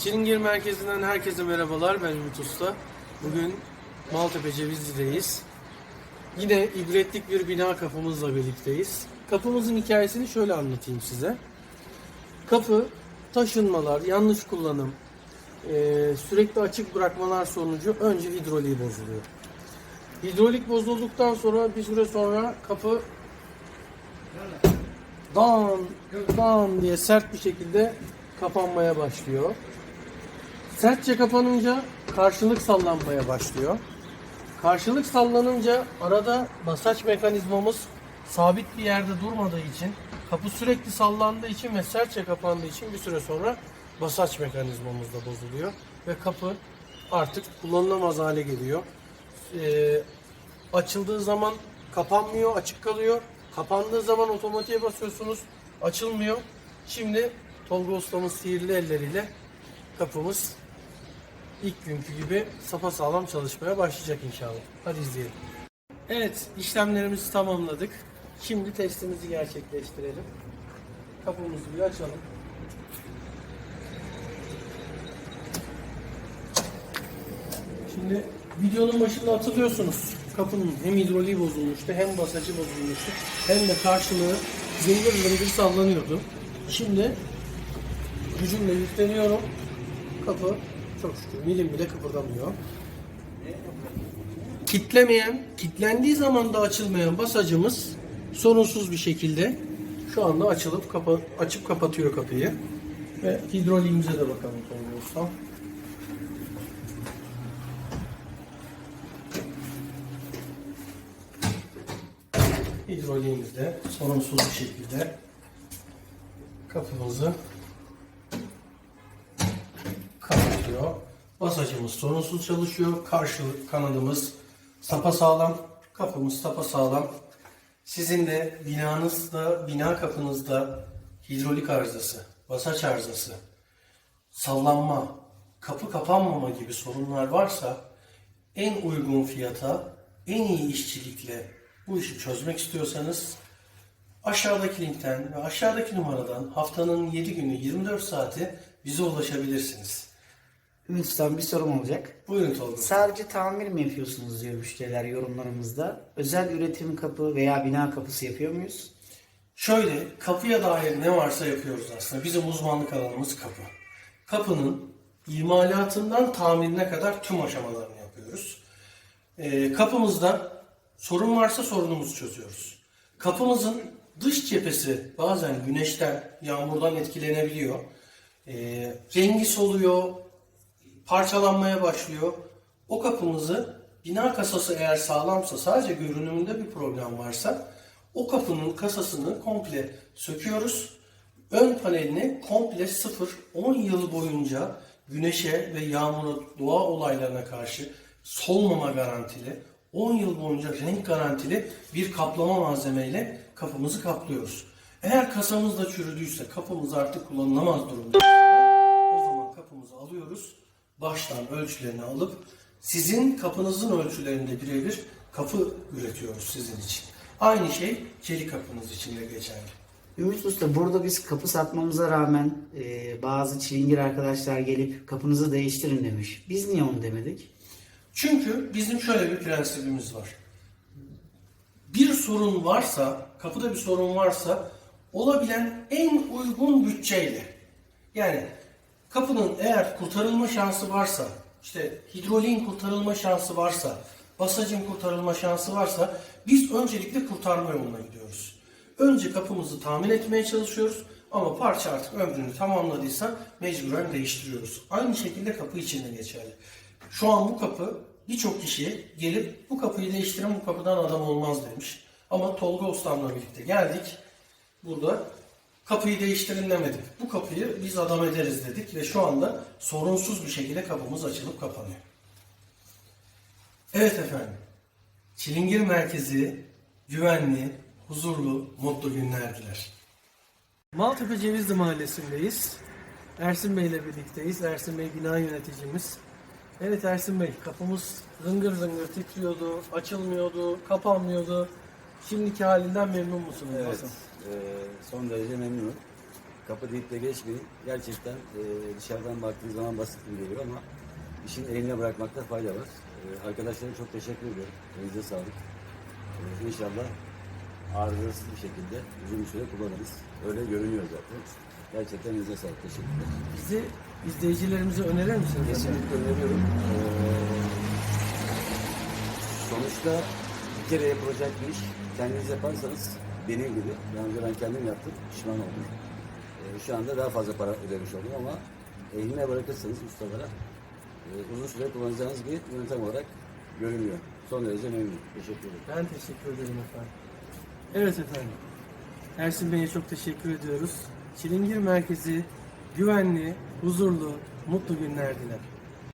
Çilingir Merkezi'nden herkese merhabalar. Ben Ümit Usta. Bugün Maltepe Cevizli'deyiz. Yine ibretlik bir bina kapımızla birlikteyiz. Kapımızın hikayesini şöyle anlatayım size. Kapı taşınmalar, yanlış kullanım, eee, sürekli açık bırakmalar sonucu önce hidroliği bozuluyor. Hidrolik bozulduktan sonra bir süre sonra kapı dan dan diye sert bir şekilde kapanmaya başlıyor. Sertçe kapanınca karşılık sallanmaya başlıyor. Karşılık sallanınca arada basaç mekanizmamız sabit bir yerde durmadığı için kapı sürekli sallandığı için ve sertçe kapandığı için bir süre sonra basaç mekanizmamız da bozuluyor ve kapı artık kullanılamaz hale geliyor. Ee, açıldığı zaman kapanmıyor, açık kalıyor. Kapandığı zaman otomatiğe basıyorsunuz, açılmıyor. Şimdi Tolga ustamın sihirli elleriyle kapımız ilk günkü gibi sapasağlam çalışmaya başlayacak inşallah. Hadi izleyelim. Evet, işlemlerimizi tamamladık. Şimdi testimizi gerçekleştirelim. Kapımızı bir açalım. Şimdi videonun başında hatırlıyorsunuz. Kapının hem hidroliği bozulmuştu, hem basacı bozulmuştu, hem de karşılığı zıngır zıngır sallanıyordu. Şimdi gücümle yükleniyorum. Kapı çok şükür milim bile kıpırdamıyor. Kitlemeyen, kitlendiği zaman da açılmayan basacımız sorunsuz bir şekilde şu anda açılıp kapa açıp kapatıyor kapıyı. Ve hidroliğimize de bakalım Ustam. hidroliğimizde sorunsuz bir şekilde kapımızı kapatıyor. Basacımız sorunsuz çalışıyor. Karşı kanadımız sapasağlam. Kapımız sapasağlam. Sizin de binanızda, bina kapınızda hidrolik arızası, basaç arızası, sallanma, kapı kapanmama gibi sorunlar varsa en uygun fiyata, en iyi işçilikle bu işi çözmek istiyorsanız aşağıdaki linkten ve aşağıdaki numaradan haftanın 7 günü 24 saati bize ulaşabilirsiniz. Ümit Usta'm bir sorum olacak. Buyurun Tolga. Sadece tamir mi yapıyorsunuz diyor müşteriler yorumlarımızda. Özel üretim kapı veya bina kapısı yapıyor muyuz? Şöyle kapıya dair ne varsa yapıyoruz aslında. Bizim uzmanlık alanımız kapı. Kapının imalatından tamirine kadar tüm aşamalarını yapıyoruz. Ee, kapımızda sorun varsa sorunumuzu çözüyoruz. Kapımızın dış cephesi bazen güneşten, yağmurdan etkilenebiliyor. Ee, rengi soluyor, parçalanmaya başlıyor. O kapımızı bina kasası eğer sağlamsa sadece görünümünde bir problem varsa o kapının kasasını komple söküyoruz. Ön panelini komple sıfır 10 yıl boyunca güneşe ve yağmura doğa olaylarına karşı solmama garantili 10 yıl boyunca renk garantili bir kaplama malzemeyle kapımızı kaplıyoruz. Eğer kasamız da çürüdüyse kapımız artık kullanılamaz durumda. O zaman kapımızı alıyoruz. Baştan ölçülerini alıp sizin kapınızın ölçülerinde birebir kapı üretiyoruz sizin için. Aynı şey çelik kapınız için de geçerli. Ümit Usta burada biz kapı satmamıza rağmen e, bazı çilingir arkadaşlar gelip kapınızı değiştirin demiş. Biz niye onu demedik? Çünkü bizim şöyle bir prensibimiz var. Bir sorun varsa, kapıda bir sorun varsa olabilen en uygun bütçeyle yani kapının eğer kurtarılma şansı varsa, işte hidroliğin kurtarılma şansı varsa, basacın kurtarılma şansı varsa biz öncelikle kurtarma yoluna gidiyoruz. Önce kapımızı tamir etmeye çalışıyoruz ama parça artık ömrünü tamamladıysa mecburen değiştiriyoruz. Aynı şekilde kapı için geçerli. Şu an bu kapı birçok kişi gelip bu kapıyı değiştirin bu kapıdan adam olmaz demiş. Ama Tolga Ustam'la birlikte geldik. Burada kapıyı değiştirin demedik. Bu kapıyı biz adam ederiz dedik ve şu anda sorunsuz bir şekilde kapımız açılıp kapanıyor. Evet efendim. Çilingir Merkezi güvenli, huzurlu, mutlu günler diler. Maltepe Cevizli Mahallesi'ndeyiz. Ersin Bey ile birlikteyiz. Ersin Bey bina yöneticimiz. Evet Ersin Bey, kapımız zıngır zıngır titriyordu, açılmıyordu, kapanmıyordu. Şimdiki halinden memnun musunuz? Evet, Nasıl? e, son derece memnunum. kapı deyip de geçmeyin. Gerçekten e, dışarıdan baktığınız zaman basit gibi geliyor ama işin eline bırakmakta fayda var. E, arkadaşlara çok teşekkür ediyorum. Elinize sağlık. E, inşallah arızasız bir şekilde uzun bir süre kullanırız. Öyle görünüyor zaten. Gerçekten elinize sağlık. Teşekkürler. Bizi izleyicilerimize önerir misiniz? Kesinlikle öneriyorum. Ee, sonuçta bir kere yapılacak bir iş. Kendiniz yaparsanız benim gibi. Daha önce ben kendim yaptım. Pişman oldum. Ee, şu anda daha fazla para ödemiş oldum ama eline bırakırsanız ustalara e, uzun süre kullanacağınız bir yöntem olarak görünüyor. Son derece memnunum. Teşekkür ederim. Ben teşekkür ederim efendim. Evet efendim. Ersin Bey'e çok teşekkür ediyoruz. Çilingir Merkezi güvenli, huzurlu, mutlu günler diler.